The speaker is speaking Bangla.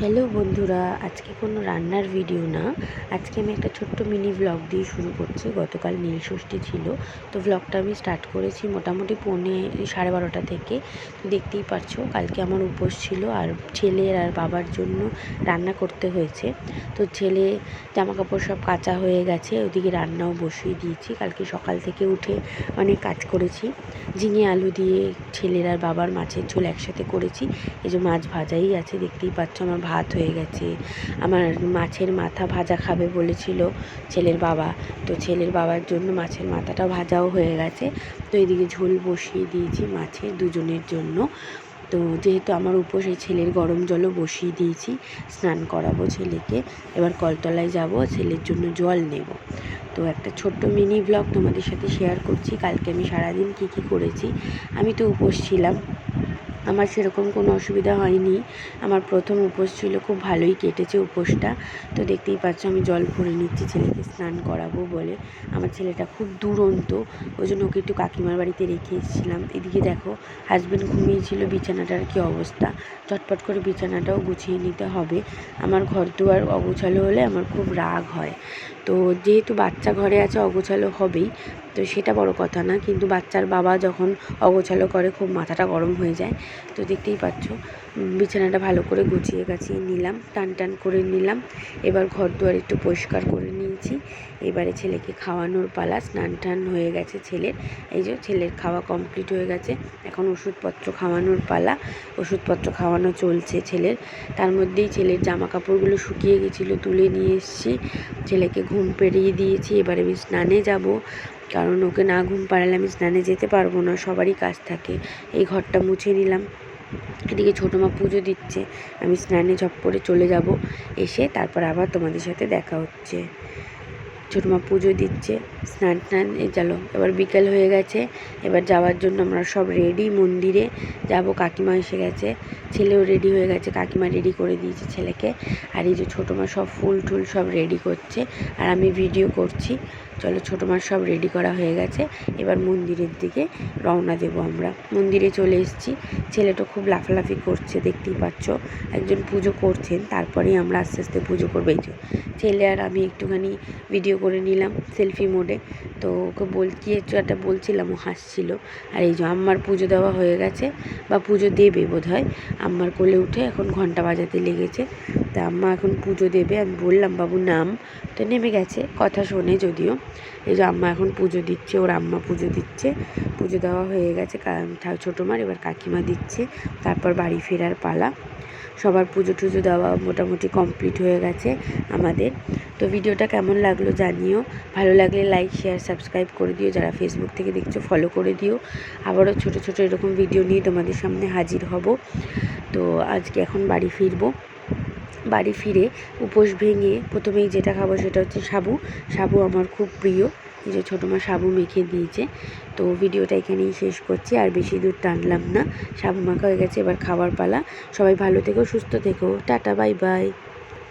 হ্যালো বন্ধুরা, আজকে কোনো রান্নার ভিডিও না। আজকে আমি একটা ছোট্ট মিনি ব্লগ দিয়ে শুরু করছি। গতকাল নীল ষষ্ঠী ছিল, তো ব্লগটা আমি স্টার্ট করেছি মোটামুটি পৌনে সাড়ে বারোটা থেকে। তো দেখতেই পারছ, কালকে আমার উপোস ছিল আর ছেলের আর বাবার জন্য রান্না করতে হয়েছে। তো ছেলে জামা কাপড় সব কাচা হয়ে গেছে, ওদিকে রান্নাও বসিয়ে দিয়েছি। কালকে সকাল থেকে উঠে অনেক কাজ করেছি। ঝিঙে আলু দিয়ে ছেলের আর বাবার মাছের ঝোল একসাথে করেছি। এই যে মাছ ভাজাই আছে, দেখতেই পাচ্ছ আমার ভাত হয়ে গেছে। আমার মাছের মাথা ভাজা খাবে বলেছিল ছেলের বাবা। তো ছেলের বাবার জন্য মাছের মাথাটা ভাজাও হয়ে গেছে। তো এদিকে ঝোল বসিয়ে দিয়েছি মাছের দুজনের জন্য। তো যেহেতু আমার উপোস, এই ছেলের গরম জলও বসিয়ে দিয়েছি। স্নান করাবো ছেলেকে। এবার কলতলায় যাব, ছেলের জন্য জল নেব। তো একটা ছোট্ট মিনি ব্লগ তোমাদের সাথে শেয়ার করছি। কালকে আমি সারাদিন কী কী করেছি, আমি তো উপোস ছিলাম। আমার সেরকম কোনো অসুবিধা হয়নি। আমার প্রথম উপোস ছিল, খুব ভালোই কেটেছে উপোসটা। তো দেখতেই পাচ্ছ আমি জল ভরে নিচ্ছি, ছেলেকে স্নান করাবো বলে। আমার ছেলেটা খুব দুরন্ত ওই জন্য ওকে একটু কাকিমার বাড়িতে রেখে এসেছিলাম। এদিকে দেখো হাজব্যান্ড ঘুমিয়েছিল, বিছানাটার কী অবস্থা? চটপট করে বিছানাটাও গুছিয়ে নিতে হবে। আমার ঘর দুয়ার অগোছালো হলে আমার খুব রাগ হয়। তো যেহেতু বাচ্চা ঘরে আছে, অগোছালো হবেই। তো সেটা বড় কথা না, কিন্তু বাচ্চার বাবা যখন অগোছালো করে, খুব মাথাটা গরম হয়ে যায়। তো দেখতেই পাচ্ছ বিছানাটা ভালো করে গুছিয়ে গাছিয়ে নিলাম, টান টান করে নিলাম। এবার ঘর দুয়ার একটু পরিষ্কার করে নিয়েছি। এবারে ছেলেকে খাওয়ানোর পালা, স্নান টান হয়ে গেছে ছেলের। এই যে ছেলের খাওয়া কমপ্লিট হয়ে গেছে। এখন ওষুধপত্র খাওয়ানোর পালা, ওষুধপত্র খাওয়ানো চলছে ছেলের। তার মধ্যেই ছেলের জামা কাপড়গুলো শুকিয়ে গেছিল, তুলে নিয়ে এসেছি। ছেলেকে ঘুম পেরিয়ে দিয়েছি, এবার আমি স্নানে যাব। কারণ ওকে না ঘুম পাড়ালে আমি স্নানে যেতে পারব না, সবারই কাজ থাকে। এই ঘরটা মুছে নিলাম। এদিকে ছোটো মা পুজো দিচ্ছে, আমি স্নানে ঝপ করে চলে যাব। এসে তারপর আবার তোমাদের সাথে দেখা হচ্ছে। ছোটো মা পুজো দিচ্ছে, স্নান টান এ চলো এবার বিকেল হয়ে গেছে, এবার যাওয়ার জন্য আমরা সব রেডি মন্দিরে। যাব, কাকিমা এসে গেছে, ছেলেও রেডি হয়ে গেছে, কাকিমা রেডি করে দিয়েছে ছেলেকে। আর এই যে ছোটো মা সব ফুল টুল সব রেডি করছে, আর আমি ভিডিও করছি। চলো ছোটো মার সব রেডি করা হয়ে গেছে, এবার মন্দিরের দিকে রওনা দেবো আমরা। মন্দিরে চলে এসেছি। ছেলেটা খুব লাফালাফি করছে, দেখতেই পাচ্ছ। একজন পুজো করছেন, তারপরেই আমরা আস্তে আস্তে পুজো করব। এই ছেলে আর আমি একটুখানি ভিডিও করে নিলাম সেলফি মোডে। তো ওকে বল, কি একটা বলছিলাম, ও হাসছিল। আর এই যে আম্মার পুজো দেওয়া হয়ে গেছে, বা পুজো দেবে বোধ হয় আম্মার কোলে উঠে এখন ঘণ্টা বাজাতে লেগেছে। তা আম্মা এখন পুজো দেবে, আমি বললাম, বাবু, নাম। তো নেমে গেছে, কথা শোনে যদিও। এই যে আম্মা এখন পুজো দিচ্ছে, ওর আম্মা পুজো দিচ্ছে। পুজো দেওয়া হয়ে গেছে ছোটো মার, এবার কাকিমা দিচ্ছে। তারপর বাড়ি ফেরার পালা। সবার পুজো টুজো দেওয়া মোটামুটি কমপ্লিট হয়ে গেছে আমাদের। তো ভিডিওটা কেমন লাগল জানিও। ভালো লাগলে লাইক শেয়ার সাবস্ক্রাইব করে দিও। যারা ফেসবুক থেকে দেখছ ফলো করে দিও। আবারও ছোটো ছোটো এরকম ভিডিও নিয়ে তোমাদের সামনে হাজির হব। তো আজকে এখন বাড়ি ফিরবো। বাড়ি ফিরে উপোস ভেঙে প্রথমেই যেটা খাব সেটা হচ্ছে সাবু। সাবু আমার খুব প্রিয়। যে ছোটো মা সাবু মেখে দিয়েছে। তো ভিডিওটা এখানেই শেষ করছি, আর বেশি দূর টানলাম না। সাবু মাখা হয়ে গেছে, এবার খাবার পালা। সবাই ভালো থেকো, সুস্থ থেকো। Tata, bye bye.